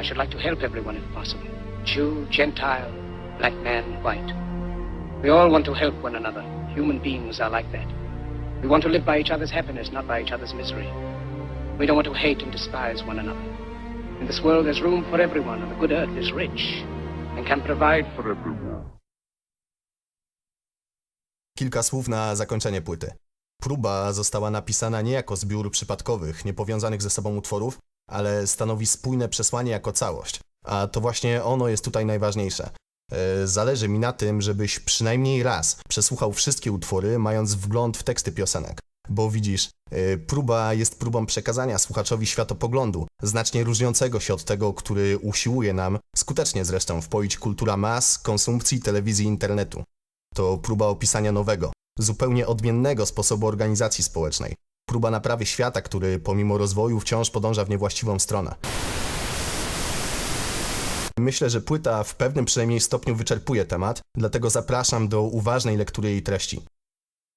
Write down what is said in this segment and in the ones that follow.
I should like to help everyone if possible. Jew, Gentile, black man, white. We all want to help one another. Human beings are like that. We want to live by each other's happiness, not by each other's misery. We don't want to hate and despise one another. In this world, there's room for everyone, and the good earth is rich and can provide for everyone. Kilka słów na zakończenie płyty. Próba została napisana nie jako zbiór przypadkowych, niepowiązanych ze sobą utworów, ale stanowi spójne przesłanie jako całość. A to właśnie ono jest tutaj najważniejsze. E, Zależy mi na tym, żebyś przynajmniej raz przesłuchał wszystkie utwory, mając wgląd w teksty piosenek. Bo widzisz, e, próba jest próbą przekazania słuchaczowi światopoglądu, znacznie różniącego się od tego, który usiłuje nam, skutecznie zresztą, wpoić kultura mas, konsumpcji, telewizji, internetu. To próba opisania nowego, zupełnie odmiennego sposobu organizacji społecznej. Próba naprawy świata, który pomimo rozwoju wciąż podąża w niewłaściwą stronę. Myślę, że płyta w pewnym przynajmniej stopniu wyczerpuje temat, dlatego zapraszam do uważnej lektury jej treści.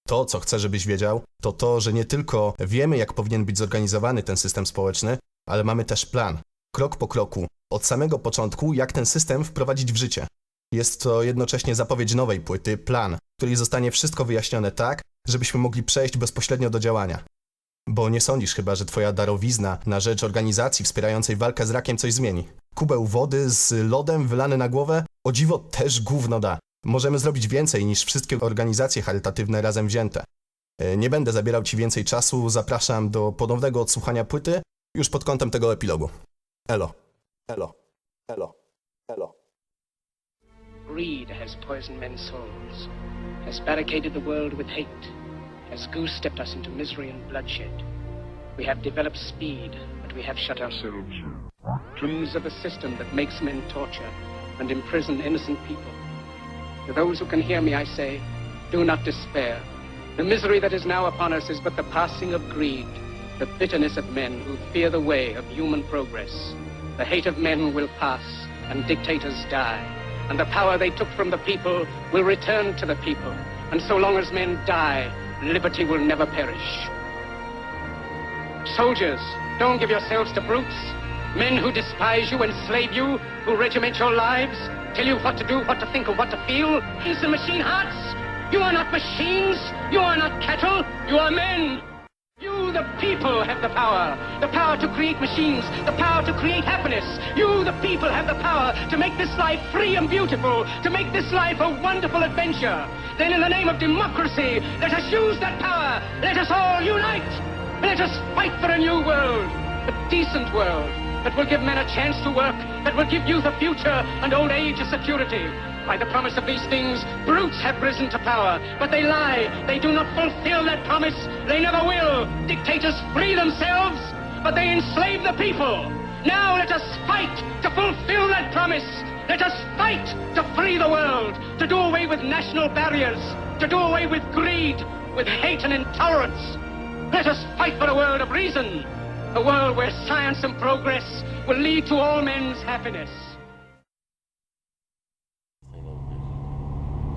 To, co chcę, żebyś wiedział, to to, że nie tylko wiemy, jak powinien być zorganizowany ten system społeczny, ale mamy też plan, krok po kroku, od samego początku, jak ten system wprowadzić w życie. Jest to jednocześnie zapowiedź nowej płyty, plan, której zostanie wszystko wyjaśnione tak, żebyśmy mogli przejść bezpośrednio do działania. Bo nie sądzisz chyba, że twoja darowizna na rzecz organizacji wspierającej walkę z rakiem coś zmieni. Kubeł wody z lodem wylany na głowę? O dziwo też gówno da. Możemy zrobić więcej niż wszystkie organizacje charytatywne razem wzięte. E, Nie będę zabierał ci więcej czasu, zapraszam do ponownego odsłuchania płyty już pod kątem tego epilogu. Elo. Elo. Elo. Elo. Greed has poisoned men's souls, has barricaded the world with hate, has goose-stepped us into misery and bloodshed. We have developed speed, but we have shut ourselves. Dreams of a system that makes men torture and imprison innocent people. To those who can hear me, I say, do not despair. The misery that is now upon us is but the passing of greed, the bitterness of men who fear the way of human progress. The hate of men will pass, and dictators die, and the power they took from the people will return to the people. And so long as men die, liberty will never perish. Soldiers, don't give yourselves to brutes. Men who despise you, enslave you, who regiment your lives, tell you what to do, what to think, or what to feel. Is the machine hearts? You are not machines. You are not cattle. You are men. The people, have the power. The power to create machines. The power to create happiness. You, the people, have the power to make this life free and beautiful. To make this life a wonderful adventure. Then in the name of democracy, let us use that power. Let us all unite. Let us fight for a new world. A decent world. That will give men a chance to work. That will give youth a future and old age a security. By the promise of these things, brutes have risen to power, but they lie. They do not fulfill that promise. They never will. Dictators free themselves, but they enslave the people. Now let us fight to fulfill that promise. Let us fight to free the world, to do away with national barriers, to do away with greed, with hate and intolerance. Let us fight for a world of reason, a world where science and progress will lead to all men's happiness.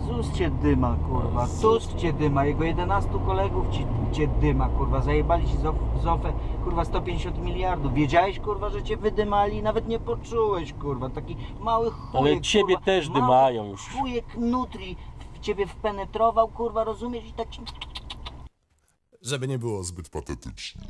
Zuście dyma, kurwa, zuście dyma, jego 11 kolegów ci, cię dyma, kurwa, zajebali ci Zof- Zofę, kurwa, 150 miliardów. Wiedziałeś, kurwa, że cię wydymali, nawet nie poczułeś, kurwa, taki mały chujek, Ale ciebie kurwa, też mały dymają już. Chujek nutri w ciebie wpenetrował, kurwa, rozumiesz, i tak... Żeby nie było zbyt patetycznie.